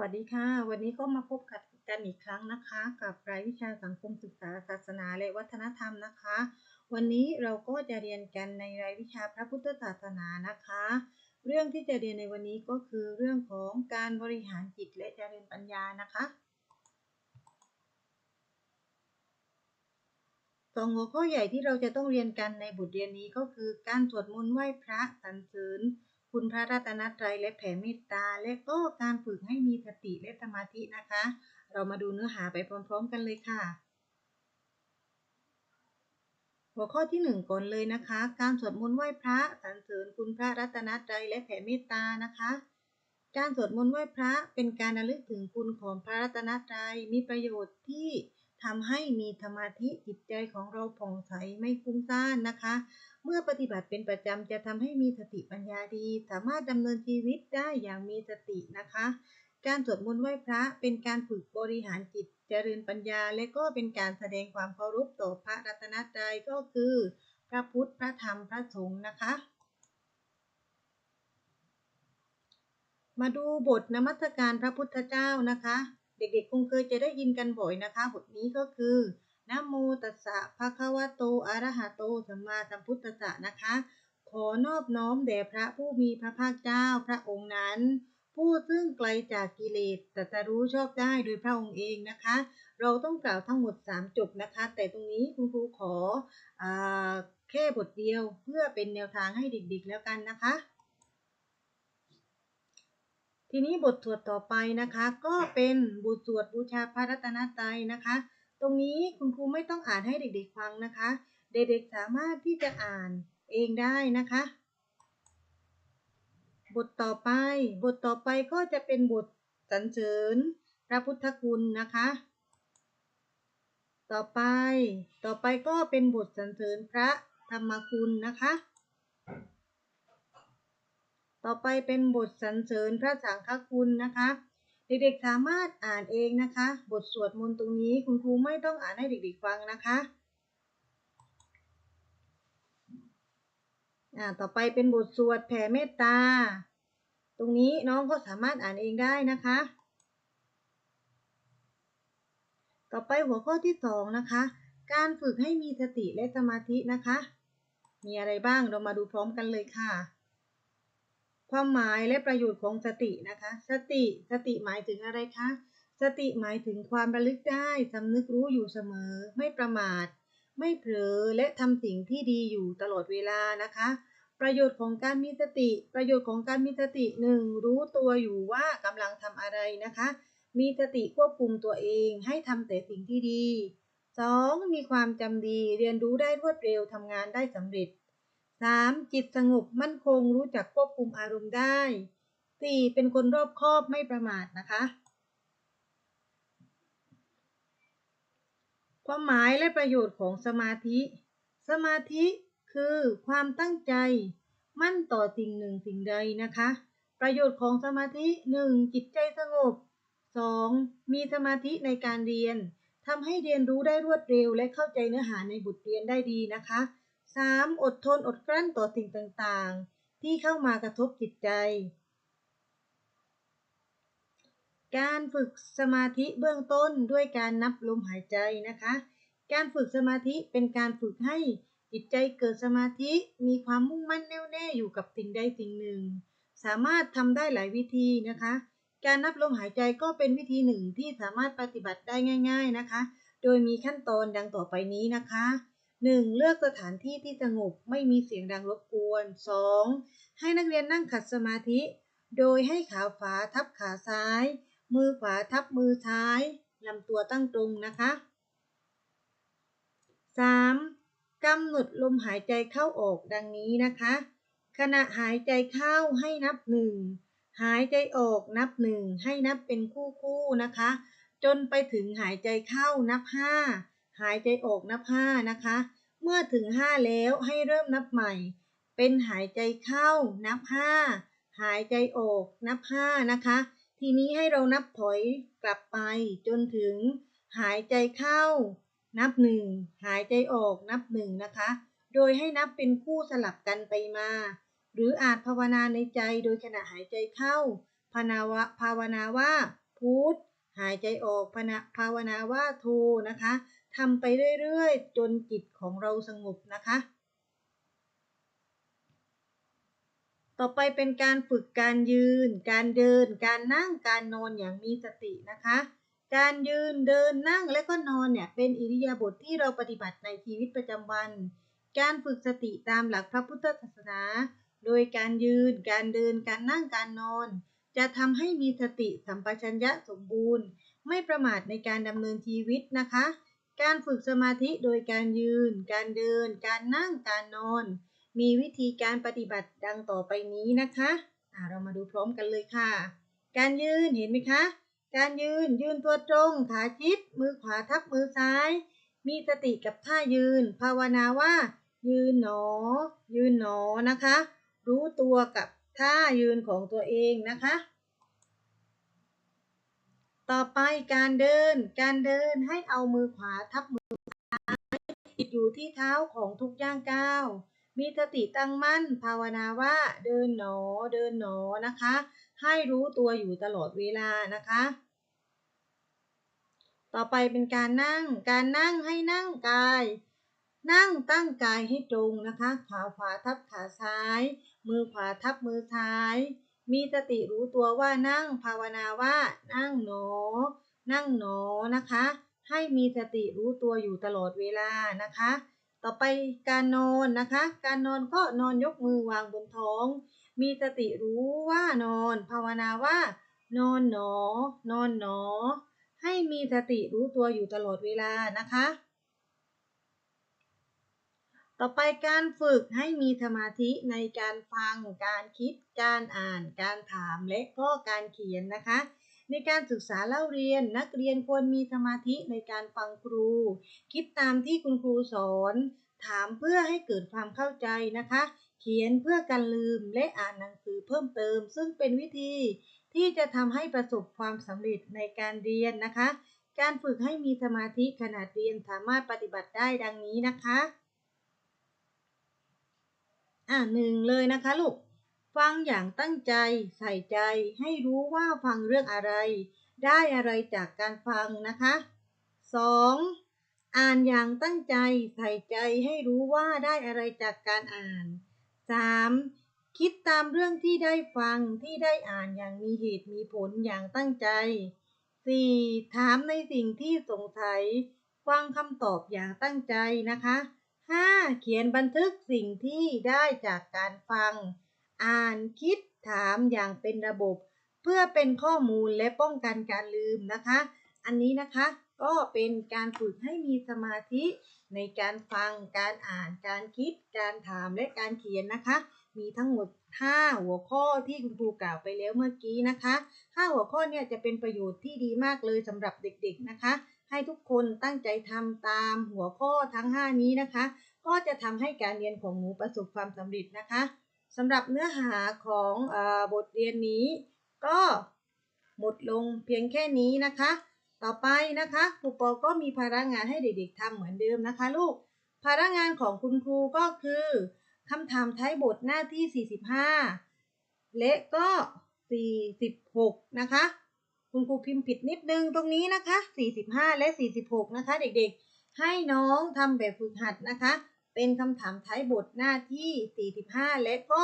วัสดีค่ะ วันนี้ก็มาพบกันอีกครั้งนะคะ กับรายวิชาสังคมศึกษาศาสนาและวัฒนธรรมนะคะ วันนี้เราก็จะเรียนกันในรายวิชาพระพุทธศาสนานะคะ เรื่องที่จะเรียนในวันนี้ก็คือเรื่องของการบริหารจิตและเจริญปัญญานะคะสองหัวข้อใหญ่ที่เราจะต้องเรียนกันในบทเรียนนี้ก็คือการสวดมนต์ไหว้พระสรรเสริญ คุณพระรัตนตรัยและแผ่เมตตา และก็การฝึกให้มีสติและสมาธินะคะ เรามาดูเนื้อหาไปพร้อม ๆ กันเลยค่ะ หัวข้อที่หนึ่งก่อนเลยนะคะ การสวดมนต์ไหว้พระสรรเสริญคุณพระรัตนตรัยและแผ่เมตตานะคะการสวดมนต์ไหว้พระเป็นการระลึกถึงคุณของพระรัตนตรัยมีประโยชน์ที่ ทำให้มีสมาธิจิตใจของเราผ่องใสไม่ฟุ้งซ่านนะคะ เมื่อปฏิบัติเป็นประจำจะทำให้มีสติปัญญาดี สามารถดำเนินชีวิตได้อย่างมีสตินะคะ การสวดมนต์ไหว้พระเป็นการฝึกบริหารจิตเจริญปัญญา และก็เป็นการแสดงความเคารพต่อพระรัตนตรัยก็คือ พระพุทธพระธรรมพระสงฆ์นะคะ มาดูบทนมัสการพระพุทธเจ้านะคะ เด็กๆคงเคยจะได้ยินกันบ่อยนะคะ บทนี้ก็คือนะโมตัสสะภะคะวะโตอะระหะโตสัมมาสัมพุทธัสสะนะคะ ขอนอบน้อมแด่พระผู้มีพระภาคเจ้าพระองค์นั้น ผู้ซึ่งไกลจากกิเลสแต่จะรู้ชอบได้โดยพระองค์เองนะคะ เราต้องกล่าวทั้งหมด 3 จบนะคะ แต่ตรงนี้คุณครูขออแค่บทเดียวเพื่อเป็นแนวทางให้เด็กๆแล้วกันนะคะ ทีนี้บทสวดต่อไปนะคะ ก็เป็นบทสวดบูชาพระรัตนตรัยนะคะ ตรงนี้คุณครูไม่ต้องอ่านให้เด็กๆฟังนะคะ เด็กๆสามารถที่จะอ่านเองได้นะคะ บทต่อไป บทต่อไปก็จะเป็นบทสรรเสริญพระพุทธคุณนะคะ ต่อไป ต่อไปก็เป็นบทสรรเสริญพระธรรมคุณนะคะ ต่อไปเป็นบทสรรเสริญพระสังฆคุณนะคะ เด็กๆสามารถอ่านเองนะคะ บทสวดมนต์ตรงนี้คุณครูไม่ต้องอ่านให้เด็กๆฟังนะคะอ่าต่อไปเป็นบทสวดแผ่เมตตา ตรงนี้น้องก็สามารถอ่านเองได้นะคะ ต่อไปหัวข้อที่สองนะคะ การฝึกให้มีสติและสมาธินะคะ มีอะไรบ้างเรามาดูพร้อมกันเลยค่ะ ความหมายและประโยชน์ของสตินะคะ สติ สติหมายถึงอะไรคะ สติหมายถึงความระลึกได้สำนึกรู้อยู่เสมอ ไม่ประมาท ไม่เผลอและทำสิ่งที่ดีอยู่ตลอดเวลานะคะ ประโยชน์ของการมีสติ ประโยชน์ของการมีสติหนึ่งรู้ตัวอยู่ว่ากำลังทำอะไรนะคะ มีสติควบคุมตัวเองให้ทำแต่สิ่งที่ดี 2. มีความจำดี เรียนรู้ได้รวดเร็วทำงานได้สำเร็จ 3. จิตสงบมั่นคงรู้จักควบคุมอารมณ์ได้ 4. เป็นคนรอบคอบไม่ประมาทนะคะ ความหมายและประโยชน์ของสมาธิ สมาธิคือความตั้งใจ มั่นต่อสิ่งหนึ่งสิ่งใดนะคะ ประโยชน์ของสมาธิ 1. จิตใจสงบ 2. มีสมาธิในการเรียนทำให้เรียนรู้ได้รวดเร็วและเข้าใจเนื้อหาในบทเรียนได้ดีนะคะ 3. อดทนอดกลั้นต่อสิ่งต่างๆ ที่เข้ามากระทบจิตใจ การฝึกสมาธิเบื้องต้นด้วยการนับลมหายใจนะคะ การฝึกสมาธิเป็นการฝึกให้จิตใจเกิดสมาธิมีความมุ่งมั่นแน่วแน่อยู่กับสิ่งใดสิ่งหนึ่ง สามารถทำได้หลายวิธีนะคะ การนับลมหายใจก็เป็นวิธีหนึ่งที่สามารถปฏิบัติได้ง่าย ๆนะคะ โดยมีขั้นตอนดังต่อไปนี้นะคะ 1. เลือกสถานที่ที่สงบไม่มีเสียงดังรบกวน 2. ให้นักเรียนนั่งขัดสมาธิ โดยให้ขาขวาทับขาซ้าย มือขวาทับมือซ้ายลำตัวตั้งตรงนะคะ 3. กำหนดลมหายใจเข้าออกดังนี้นะคะ ขณะหายใจเข้าให้นับหนึ่งหายใจออกนับหนึ่งให้นับเป็นคู่คู่นะคะ จนไปถึงหายใจเข้านับห้าหายใจออกนับห้านะคะ เมื่อถึงห้าแล้วให้เริ่มนับใหม่ เป็นหายใจเข้านับห้าหายใจออกนับห้านะคะ ทีนี้ให้เรานับถอยกลับไปจนถึง หายใจเข้า นับหนึ่งหายใจออกนับหนึ่งนะคะ โดยให้นับเป็นคู่สลับกันไปมา หรืออาจภาวนาในใจโดยขณะหายใจเข้าภาวนาว่าภาวนาว่าพุทหายใจออกภาวนาว่าโทนะคะ ทำไปเรื่อยๆ จนจิตของเราสงบนะคะ ต่อไปเป็นการฝึกการยืน การเดิน การนั่ง การนอนอย่างมีสตินะคะ การยืน เดิน นั่ง และก็นอนเนี่ยเป็นอิริยาบถทที่เราปฏิบัติในชีวิตประจำวัน การฝึกสติตามหลักพระพุทธศาสนา โดยการยืน การเดิน การนั่ง การนอน จะทำให้มีสติสัมปชัญญะสมบูรณ์ ไม่ประมาทในการดำเนินชีวิตนะคะ การฝึกสมาธิโดยการยืน การเดิน การนั่ง การนอน มีวิธีการปฏิบัติดังต่อไปนี้นะคะะเรามาดูพร้อมกันเลยค่ะ การยืนเห็นไหมคะ การยืนยืนตัวตรง ขาชิด มือขวาทับมือซ้าย มีสติกับท่ายืน ภาวนาว่า ยืนหนอ ยืนหนอนะคะ รู้ตัวกับท่ายืนของตัวเองนะคะ ต่อไปการเดิน การเดินให้เอามือขวาทับมือซ้ายติดอยู่ที่เท้าของทุกย่างก้าวมีสติตั้งมั่นภาวนาว่าเดินหนอ เดินหนอนะคะ ให้รู้ตัวอยู่ตลอดเวลานะคะ ต่อไปเป็นการนั่ง การนั่งให้นั่งกาย นั่งตั้งกายให้ตรงนะคะ ขาขวาทับขาซ้าย มือขวาทับมือซ้าย มีสติรู้ตัวว่านั่งภาวนาว่า นั่งหนอ นั่งหนอนะคะ ให้มีสติรู้ตัวอยู่ตลอดเวลานะคะ ต่อไปการนอนนะคะ การนอนก็นอนยกมือวางบนท้อง มีสติรู้ว่านอน ภาวนาว่า นอนหนอ นอนหนอ ให้มีสติรู้ตัวอยู่ตลอดเวลานะคะ ต่อไปการฝึกให้มีสมาธิในการฟัง การคิด การอ่าน การถาม และก็การเขียนนะคะ ในการศึกษาเล่าเรียนนักเรียนควรมีสมาธิในการฟังครู คิดตามที่คุณครูสอน ถามเพื่อให้เกิดความเข้าใจนะคะ เขียนเพื่อการลืมและอ่านหนังสือเพิ่มเติม ซึ่งเป็นวิธีที่จะทำให้ประสบความสำเร็จในการเรียนนะคะ การฝึกให้มีสมาธิขณะเรียนสามารถปฏิบัติได้ดังนี้นะคะ อ่าหนึ่งเลยนะคะลูก ฟังอย่างตั้งใจใส่ใจให้รู้ว่าฟังเรื่องอะไร ได้อะไรจากการฟังนะคะสองอ่านอย่างตั้งใจใส่ใจให้รู้ว่าได้อะไรจากการอ่านสามคิดตามเรื่องที่ได้ฟังที่ได้อ่านอย่างมีเหตุมีผลอย่างตั้งใจ 4. ถามในสิ่งที่สงสัย ฟังคำตอบอย่างตั้งใจนะคะ 5. เขียนบันทึกสิ่งที่ได้จากการฟัง อ่านคิดถามอย่างเป็นระบบ เพื่อเป็นข้อมูลและป้องกันการลืมนะคะ อันนี้นะคะก็เป็นการฝึกให้มีสมาธิในการฟังการอ่านการคิด การถามและการเขียนนะคะ มีทั้งหมด 5 หัวข้อที่คุณครูกล่าวไปแล้วเมื่อกี้นะคะ 5 หัวข้อเนี่ยจะเป็นประโยชน์ที่ดีมากเลยสำหรับเด็กๆนะคะ ให้ทุกคนตั้งใจทำตามหัวข้อทั้ง 5 นี้นะคะ ก็จะทำให้การเรียนของหนูประสบความสำเร็จนะคะสำหรับเนื้อหาของอบทเรียนนี้ ก็หมดลงเพียงแค่นี้นะคะ ต่อไปนะคะครูปอก็มีภาระงานให้เด็กๆทำเหมือนเดิมนะคะลูก ภาระงานของคุณครูก็คือคำถามท้ายบทหน้าที่ 45 และก็ 46 นะคะ คุณครูพิมพ์ผิดนิดนึงตรงนี้นะคะ 45 และ 46 นะคะ เด็กๆ ให้น้องทำแบบฝึกหัดนะคะ เป็นคำถามท้ายบทหน้าที่ 45 และก็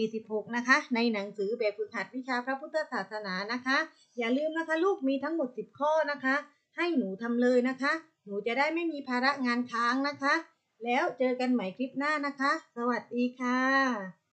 46 นะคะ ในหนังสือแบบฝึกหัดวิชาพระพุทธศาสนานะคะ อย่าลืมนะคะลูกมีทั้งหมด 10 ข้อนะคะ ให้หนูทำเลยนะคะ หนูจะได้ไม่มีภาระงานค้างนะคะ แล้วเจอกันใหม่คลิปหน้านะคะ สวัสดีค่ะ